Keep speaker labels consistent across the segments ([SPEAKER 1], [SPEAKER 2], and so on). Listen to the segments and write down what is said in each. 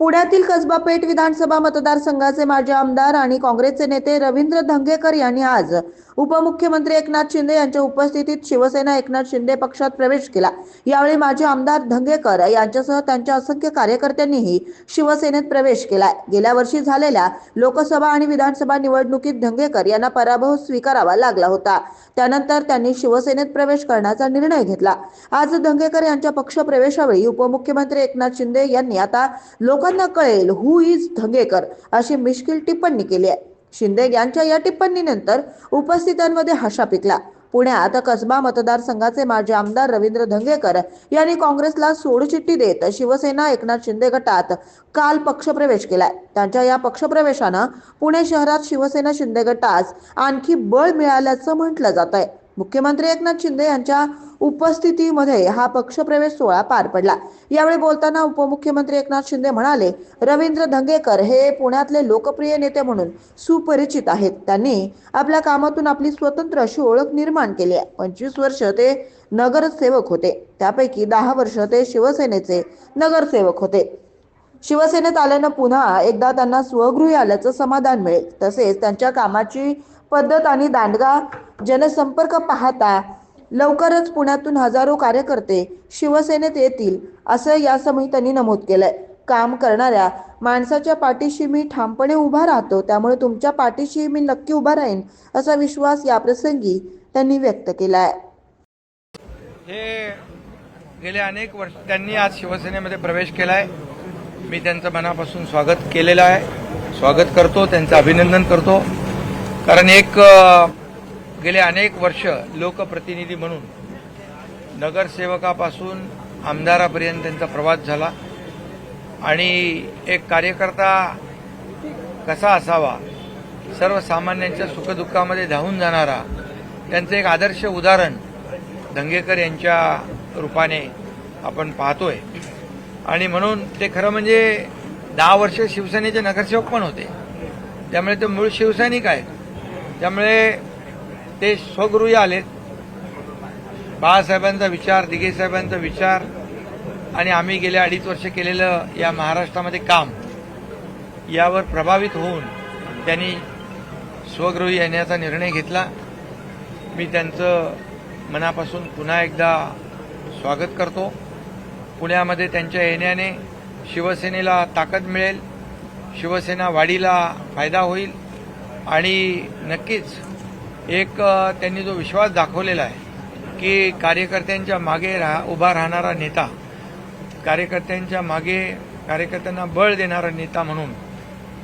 [SPEAKER 1] पुण्यातील कसबा पेठ विधानसभा मतदारसंघाचे माजी आमदार आणि काँग्रेसचे नेते रवींद्र धंगेकर यांनी आज उपमुख्यमंत्री एकनाथ शिंदे यांच्या उपस्थितीत शिवसेना एकनाथ शिंदे पक्षात प्रवेश केला. यावेळी माजी आमदार धंगेकर यांच्यासह त्यांच्या असंख्य कार्यकर्त्यांनीही शिवसेनेत प्रवेश केला. गेल्या वर्षी झालेल्या लोकसभा आणि विधानसभा निवडणुकीत धंगेकर यांना पराभव स्वीकारावा लागला होता. त्यानंतर त्यांनी शिवसेनेत प्रवेश करण्याचा निर्णय घेतला. आज धंगेकर यांच्या पक्ष प्रवेशावेळी उपमुख्यमंत्री एकनाथ शिंदे यांनी आता लोक लोकांना कळेल हु इज धंगेकर अशी मिश्किल टिप्पणी केली आहे. शिंदे यांच्या या टिप्पणीनंतर उपस्थितांमध्ये हशा पिकला. पुण्यात कसबा मतदारसंघाचे माजी आमदार रवींद्र धंगेकर यांनी काँग्रेसला सोडचिठ्ठी देत शिवसेना एकनाथ शिंदे गटात काल पक्षप्रवेश केलाय. त्यांच्या या पक्षप्रवेशानं पुणे शहरात शिवसेना शिंदे गटास आणखी बळ मिळाल्याचं म्हटलं जात आहे मुख्यमंत्री एकनाथ शिंदे यांच्या उपस्थितीमध्ये हा पक्षप्रवेश सोहळा पार पडला. यावेळी बोलताना उपमुख्यमंत्री एकनाथ शिंदे म्हणाले रवींद्र धंगेकर हे पुण्यातले लोकप्रिय नेते म्हणून सुपरिचित आहेत. त्यांनी आपल्या कामातून आपली स्वतंत्र अशी ओळख निर्माण केली आहे. पंचवीस वर्ष ते नगरसेवक होते. त्यापैकी दहा वर्ष ते शिवसेनेचे नगरसेवक होते. शिवसेनेत आल्यानं पुन्हा एकदा त्यांना स्वगृही आल्याचं समाधान मिळेल. तसेच त्यांच्या कामाची पद्धत आणि दांडगा जनसंपर्क पाहता लवकरच पुण्यातून हजारो कार्यकर्ते शिवसेनेत येतील असं या समितीने त्यांनी नमूद केलंय. काम करणाऱ्या माणसाच्या पाठीशी मी ठामपणे उभा राहतो त्यामुळे तुमच्या पाठीशी मी नक्की उभा राहीन असा विश्वास याप्रसंगी त्यांनी व्यक्त केलाय.
[SPEAKER 2] हे गेले अनेक वर्ष त्यांनी आज शिवसेनेमध्ये प्रवेश केला आहे मी त्यांचं मनापासून स्वागत केलेलं आहे. स्वागत करतो त्यांचं अभिनंदन करतो. कारण एक गेले अनेक वर्ष लोकप्रतिनिधी म्हणून नगरसेवकापासून आमदारापर्यंत त्यांचा प्रवास झाला. आणि एक कार्यकर्ता कसा असावा सर्वसामान्यांच्या सुखदुःखामध्ये धावून जाणारा त्यांचं एक आदर्श उदाहरण धंगेकर यांच्या रूपाने आपण पाहतोय. आणि म्हणून ते खरं म्हणजे दहा वर्ष शिवसेनेचे नगरसेवक पण होते. त्यामुळे ते मूळ शिवसैनिक आहेत. त्यामुळे ते स्वगृही आलेत. बाळासाहेबांचा विचार दिघेसाहेबांचा विचार आणि आम्ही गेल्या अडीच वर्ष केलेलं या महाराष्ट्रामध्ये काम यावर प्रभावित होऊन त्यांनी स्वगृही येण्याचा निर्णय घेतला. मी त्यांचं मनापासून पुन्हा एकदा स्वागत करतो. पुण्यामध्ये त्यांच्या येण्याने शिवसेनेला ताकद मिळेल शिवसेना वाढीला फायदा होईल आणि नक्कीच एक त्यांनी जो विश्वास दाखवलेला आहे की कार्यकर्त्यांच्या मागे राहा उभा राहणारा नेता कार्यकर्त्यांच्या मागे कार्यकर्त्यांना बळ देणारा नेता म्हणून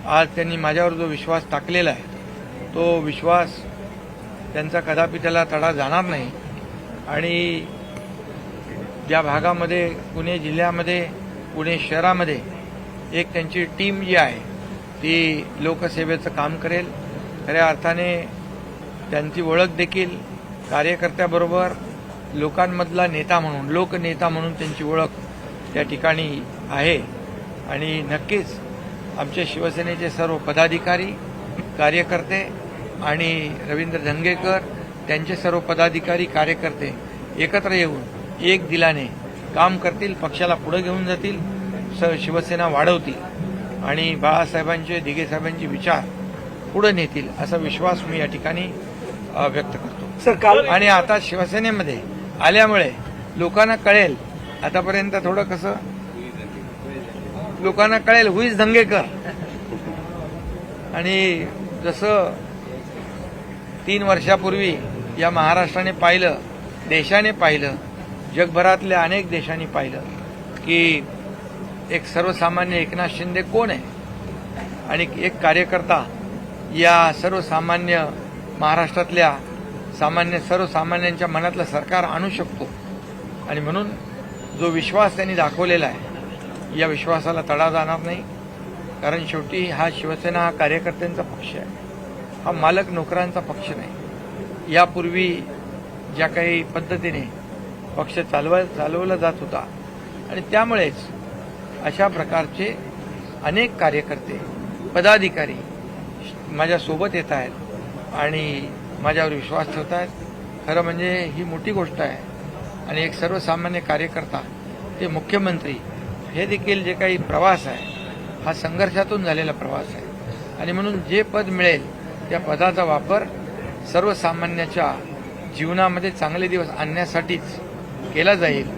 [SPEAKER 2] आज त्यांनी माझ्यावर जो विश्वास टाकलेला आहे तो विश्वास त्यांचा कदापि त्याला तडा जाणार नाही. आणि ज्या भागामध्ये पुणे जिल्ह्यामध्ये पुणे शहरामध्ये एक त्यांची टीम जी आहे ती लोकसेवेचं काम करेल. खऱ्या अर्थाने त्यांची ओळख देखील कार्यकर्त्याबरोबर लोकांमधला नेता म्हणून लोकनेता म्हणून त्यांची ओळख त्या ठिकाणी आहे. आणि नक्कीच आमचे शिवसेनेचे सर्व पदाधिकारी कार्यकर्ते आणि रवींद्र धंगेकर त्यांचे सर्व पदाधिकारी कार्यकर्ते एकत्र येऊन एक दिलाने काम करतील पक्षाला पुढे घेऊन जातील स शिवसेना वाढवतील. आणि बाळासाहेबांचे दिगेसाहेबांचे विचार पुढे नेतील असा विश्वास मी या ठिकाणी व्यक्त करतो. आणि आता शिवसेनेमध्ये आल्यामुळे लोकांना कळेल आतापर्यंत थोडं कसं? लोकांना कळेल हुईज धंगेकर? आणि जसं तीन वर्षापूर्वी या महाराष्ट्राने पाहिलं देशाने पाहिलं जगभरातल्या अनेक देशांनी पाहिलं की एक सर्वसामान्य एकनाथ शिंदे कोण आहे? आणि एक कार्यकर्ता या सर्वसामान्य महाराष्ट्रातल्या सामान्य सर्वसामान्यांच्या मनातलं सरकार आणू शकतो. आणि म्हणून जो विश्वास त्यांनी दाखवलेला आहे या विश्वासाला तडा जाणार नाही. कारण शेवटी हा शिवसेना हा कार्यकर्त्यांचा पक्ष आहे. हा मालक नोकरांचा पक्ष नाही. यापूर्वी ज्या काही पद्धतीने पक्ष चालवा चालवला जात होता. आणि त्यामुळेच अशा प्रकारचे अनेक कार्यकर्ते पदाधिकारी माझ्यासोबत येत आहेत. आणि माझ्यावर विश्वास ठेवत आहेत खरं म्हणजे ही मोठी गोष्ट आहे. आणि एक सर्वसामान्य कार्यकर्ता ते मुख्यमंत्री हे देखील जे काही प्रवास आहे हा संघर्षातून झालेला प्रवास आहे. आणि म्हणून जे पद मिळेल त्या पदाचा वापर सर्वसामान्याच्या जीवनामध्ये चांगले दिवस आणण्यासाठीच केला जाईल.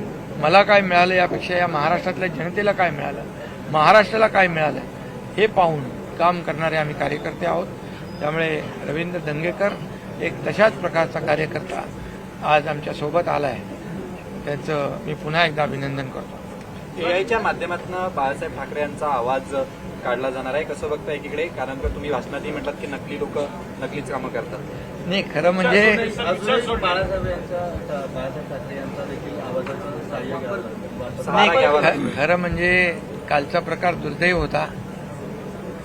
[SPEAKER 2] मला काय मिळालं यापेक्षा या महाराष्ट्रातल्या जनतेला काय मिळालं महाराष्ट्राला काय मिळालं हे पाहून काम करणारे आम्ही कार्यकर्ते आहोत. त्यामुळे रवींद्र दंगेकर एक तशाच प्रकारचा कार्यकर्ता आज आमच्यासोबत आला आहे त्याचं मी पुन्हा एकदा अभिनंदन करतो.
[SPEAKER 3] एआयच्या माध्यमातून बाळासाहेब ठाकरे यांचा आवाज काढला जाणार आहे. कसं बघता एकीकडे? कारण का तुम्ही भाषणातही म्हटलात की नकली लोक नकलीच कामं करतात.
[SPEAKER 2] नाही खरं म्हणजे
[SPEAKER 4] बाळासाहेब यांचा बाळासाहेब ठाकरे यांचा देखील आवाजाचं.
[SPEAKER 2] खरं म्हणजे कालचा प्रकार दुर्दैव होता.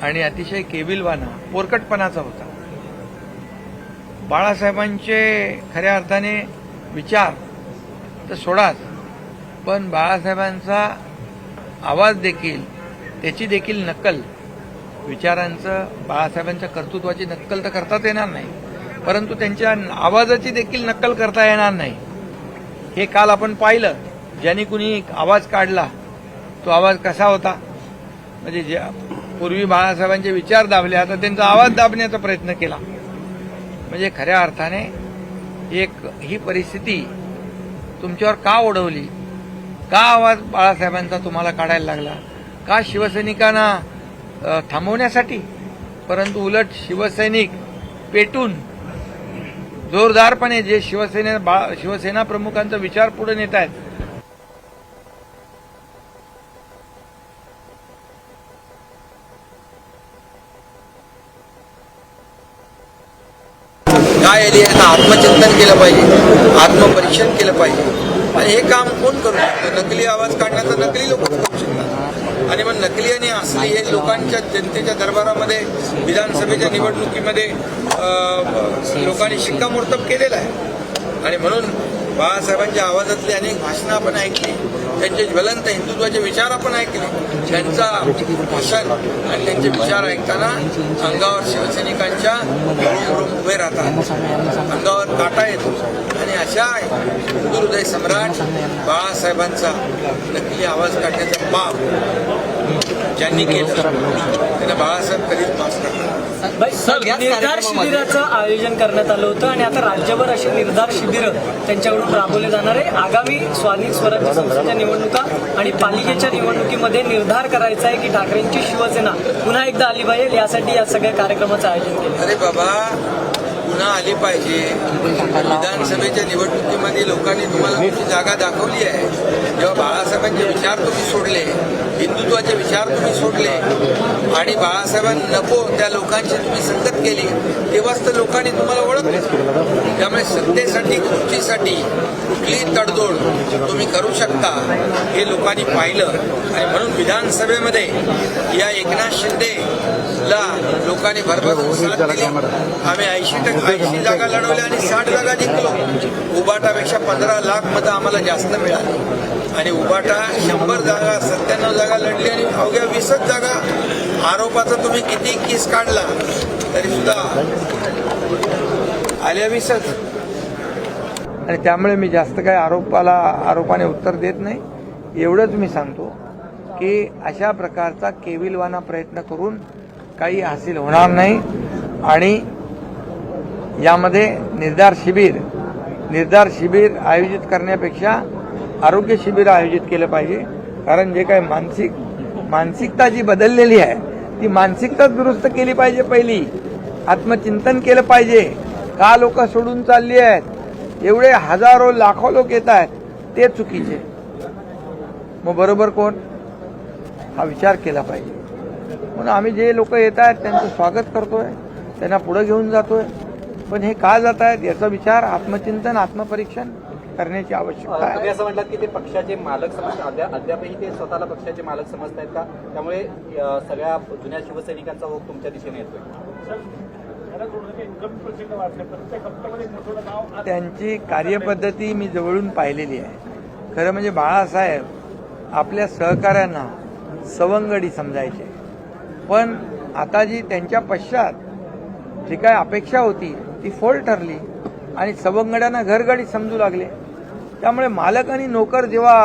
[SPEAKER 2] आणि अतिशय केविलवाना पोरकटपणाचा होता. बाळासाहेबांचे खऱ्या अर्थाने विचार तर सोडाच पण बाळासाहेबांचा आवाज देखील त्याची देखील नक्कल. विचारांचं बाळासाहेबांच्या कर्तृत्वाची नक्कल तर करताच येणार नाही परंतु त्यांच्या आवाजाची देखील नक्कल करता येणार नाही. हे काल आपण पाहिलं ज्यांनी कुणी आवाज काढला तो आवाज कसा होता? म्हणजे ज्या पूर्वी बाळासाहेबांचे विचार दाबले आता त्यांचा आवाज दाबण्याचा प्रयत्न केला. म्हणजे खऱ्या अर्थाने एक ही परिस्थिती तुमच्यावर का ओढवली? का आवाज बाळासाहेबांचा तुम्हाला काढायला लागला? का शिवसैनिकांना थांबवण्यासाठी? परंतु उलट शिवसैनिक पेटून जोरदारपणे जे शिवसेने बा- शिवसेना प्रमुखांचा विचार पुढे नेत आहेत काय आली आहे आत्मचिंतन केलं पाहिजे आत्मपरीक्षण केलं पाहिजे. आणि हे काम कोण करू शकतं? नकली आवाज काढण्याचा नकली लोक करू शकतात. आणि मग नकली आणि असली हे लोकांच्या जनतेच्या दरबारामध्ये विधानसभेच्या निवडणुकीमध्ये लोकांनी शिक्कामोर्तब केलेला आहे. आणि म्हणून बाळासाहेबांच्या आवाजातली अनेक भाषणं आपण ऐकली त्यांचे ज्वलंत हिंदुत्वाचे विचार आपण ऐकले त्यांचा भाषण आणि त्यांचे विचार ऐकताना अंगावर शिवसैनिकांच्या उभे राहतात. अंगावर काटा येतो आणि अशा हिंदुहृदय सम्राट बाळासाहेबांचा नकली आवाज काढण्याचा पाप ज्यांनी केलं त्यांना बाळासाहेब कधीच माफ
[SPEAKER 4] निर्धार शिबिराचं आयोजन करण्यात आलं होतं आणि आता राज्यभर अशी निर्धार शिबिरं त्यांच्याकडून राबवले जाणार आहे. आगामी स्वाधीन स्वराज्य संस्थेच्या निवडणुका आणि पालिकेच्या निवडणुकीमध्ये निर्धार करायचा आहे की ठाकरेंची शिवसेना पुन्हा एकदा आली पाहिजे. यासाठी या सगळ्या कार्यक्रमाचं आयोजन केलं
[SPEAKER 2] अरे बाबा पुन्हा आली पाहिजे. विधानसभेच्या निवडणुकीमध्ये लोकांनी तुम्हाला तुमची जागा दाखवली आहे. जेव्हा बाळासाहेबांचे विचार तुम्ही सोडले हिंदुत्वाचे विचार तुम्ही सोडले आणि बाळासाहेबांना नको त्या लोकांची तुम्ही संगत केली तेव्हाच तर लोकांनी तुम्हाला ओळख त्यामुळे सत्तेसाठी कृतीसाठी कुठलीही तडजोड तुम्ही करू शकता हे लोकांनी पाहिलं. आणि म्हणून विधानसभेमध्ये या एकनाथ शिंदेला लोकांनी भरभरून साथ दिली. आम्ही ऐंशी टक्के ऐंशी जागा लढवल्या आणि साठ जागा जिंकलो. उबाटापेक्षा पंधरा लाख मतं आम्हाला जास्त मिळाली. आणि उबाटा शंभर जागा सत्त्याण्णव जागा लढली आणि अवघ्या वीसच जागा आरोपाचा तुम्ही किती केस काढला तरी सुद्धा आल्या वीसच. आणि त्यामुळे मी जास्त काही आरोपाला आरोपाने उत्तर देत नाही. एवढंच मी सांगतो की अशा प्रकारचा केविलवाना प्रयत्न करून काही हासिल होणार नाही. आणि यामध्ये निर्धार शिबिर निर्धार शिबिर आयोजित करण्यापेक्षा आरोग्य शिबिर आयोजित केलं पाहिजे. कारण जे काही मानसिक मानसिकता जी बदललेली आहे ती मानसिकता दुरुस्त केली पाहिजे पहिली. आत्मचिंतन केलं पाहिजे. का लोक सोडून चालली आहेत? एवढे हजारो लाखो लोक येत आहेत. ते चुकीचे. मग बरोबर कोण? हा विचार केला पाहिजे. म्हणून आम्ही जे लोक येत आहेत त्यांचं स्वागत करतोय. त्यांना पुढे घेऊन जातोय. पण हे का जात आहेत याचा विचार आत्मचिंतन आत्मपरीक्षण करण्याची आवश्यकता आहे.
[SPEAKER 3] असं म्हटलात की ते पक्षाचे मालक समज अद्या- अद्यापही ते स्वतःला पक्षाचे मालक समजत आहेत का? त्यामुळे सगळ्या जुन्या शिवसैनिकांचा ओघ तुमच्या दिशेने येतोय.
[SPEAKER 2] त्यांची कार्यपद्धती मी जवळून पाहिलेली आहे. खरं म्हणजे बाळासाहेब आपल्या सहकाऱ्यांना सवंगडी समजायचे. पण आता जी त्यांच्या पश्चात जी काय अपेक्षा होती ती फोल ठरली आणि सवंगड्यांना घरगाडी समजू लागले. त्यामुळे मालक आणि नोकर जेव्हा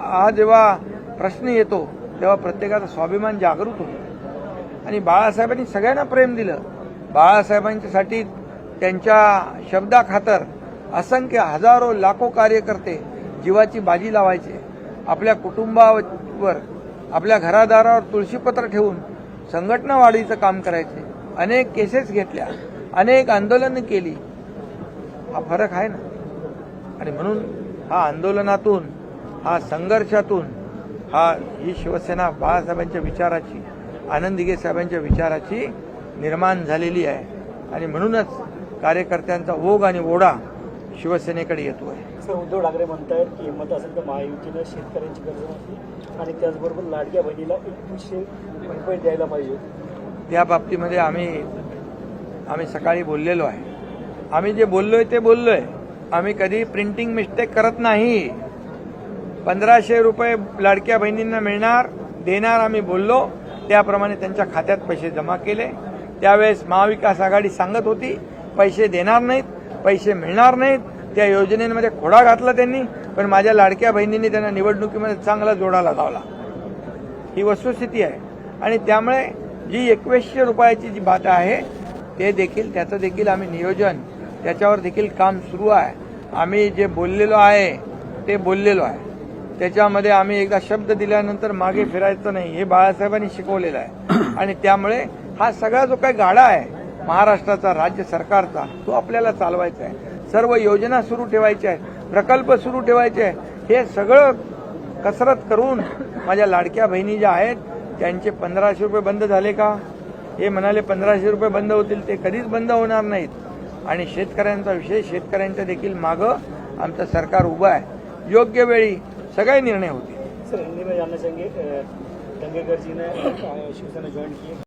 [SPEAKER 2] हा जेव्हा प्रश्न येतो तेव्हा प्रत्येकाचा स्वाभिमान जागृत होतो. आणि बाळासाहेबांनी सगळ्यांना प्रेम दिलं. बाळासाहेबांच्यासाठी त्यांच्या शब्दाखातर असंख्य हजारो लाखो कार्यकर्ते जीवाची बाजी लावायचे. आपल्या कुटुंबावर आपल्या घरादारावर तुळशीपत्र ठेवून संघटना वाढीचं काम करायचे. अनेक केसेस घेतल्या. अनेक आंदोलनं केली. हा फरक आहे ना? आणि म्हणून हा आंदोलनातून हा संघर्षातून हा ही शिवसेना बाळासाहेबांच्या विचाराची आनंद साहेबांच्या विचाराची निर्माण झालेली आहे. आणि म्हणूनच कार्यकर्त्यांचा ओघ आणि ओढा शिवसेनेकडे येतो
[SPEAKER 5] आहे उद्धव ठाकरे म्हणतायत की हिंमत असेल तर महायुतीनं शेतकऱ्यांची कर्जमाफी आणि त्याचबरोबर लाडक्या बहिणीला एकवीसशे रुपये द्यायला पाहिजे.
[SPEAKER 2] त्या बाबतीमध्ये आम्ही आम्ही सकाळी बोललेलो आहे. आम्ही जे बोललोय ते बोललोय. आम्ही कधी प्रिंटिंग मिस्टेक करत नाही. पंधराशे रुपये लाडक्या बहिणींना मिळणार देणार आम्ही बोललो. त्याप्रमाणे त्यांच्या खात्यात पैसे जमा केले. त्यावेळेस महाविकास आघाडी सांगत होती पैसे देणार नाहीत पैसे मिळणार नाहीत. त्या योजनेमध्ये खोडा घातला त्यांनी पण माझ्या लाडक्या बहिणींनी त्यांना निवडणुकीमध्ये चांगला जोडा लावला. ही वस्तुस्थिती आहे. आणि त्यामुळे जी एकवीसशे रुपयाची जी बात आहे ते देखील त्याचं देखील आम्ही नियोजन त्याच्यावर देखील काम सुरू आहे. आम्ही जे बोललेलो आहे ते बोललेलो आहे. त्याच्यामध्ये आम्ही एकदा शब्द दिल्यानंतर मागे फिरायचं नाही हे बाळासाहेबांनी शिकवलेलं आहे. आणि त्यामुळे हा सगळा जो काही गाडा आहे महाराष्ट्राचा राज्य सरकारचा तो आपल्याला चालवायचा आहे. सर्व योजना सुरू ठेवायच्या आहेत प्रकल्प सुरू ठेवायचे आहे. हे सगळं कसरत करून माझ्या लाडक्या बहिणी ज्या आहेत त्यांचे पंधराशे रुपये बंद झाले का? हे म्हणाले पंधराशे रुपये बंद होतील ते कधीच बंद होणार नाहीत. आणि शेतकऱ्यांचा विषय शेतकऱ्यांच्या देखील मागं आमचं सरकार उभं आहे. योग्य वेळी सगळे निर्णय होतील.
[SPEAKER 5] सर हिंदी में जानना चाहेंगे अ, जी ने शिवसेना ज्वाइन की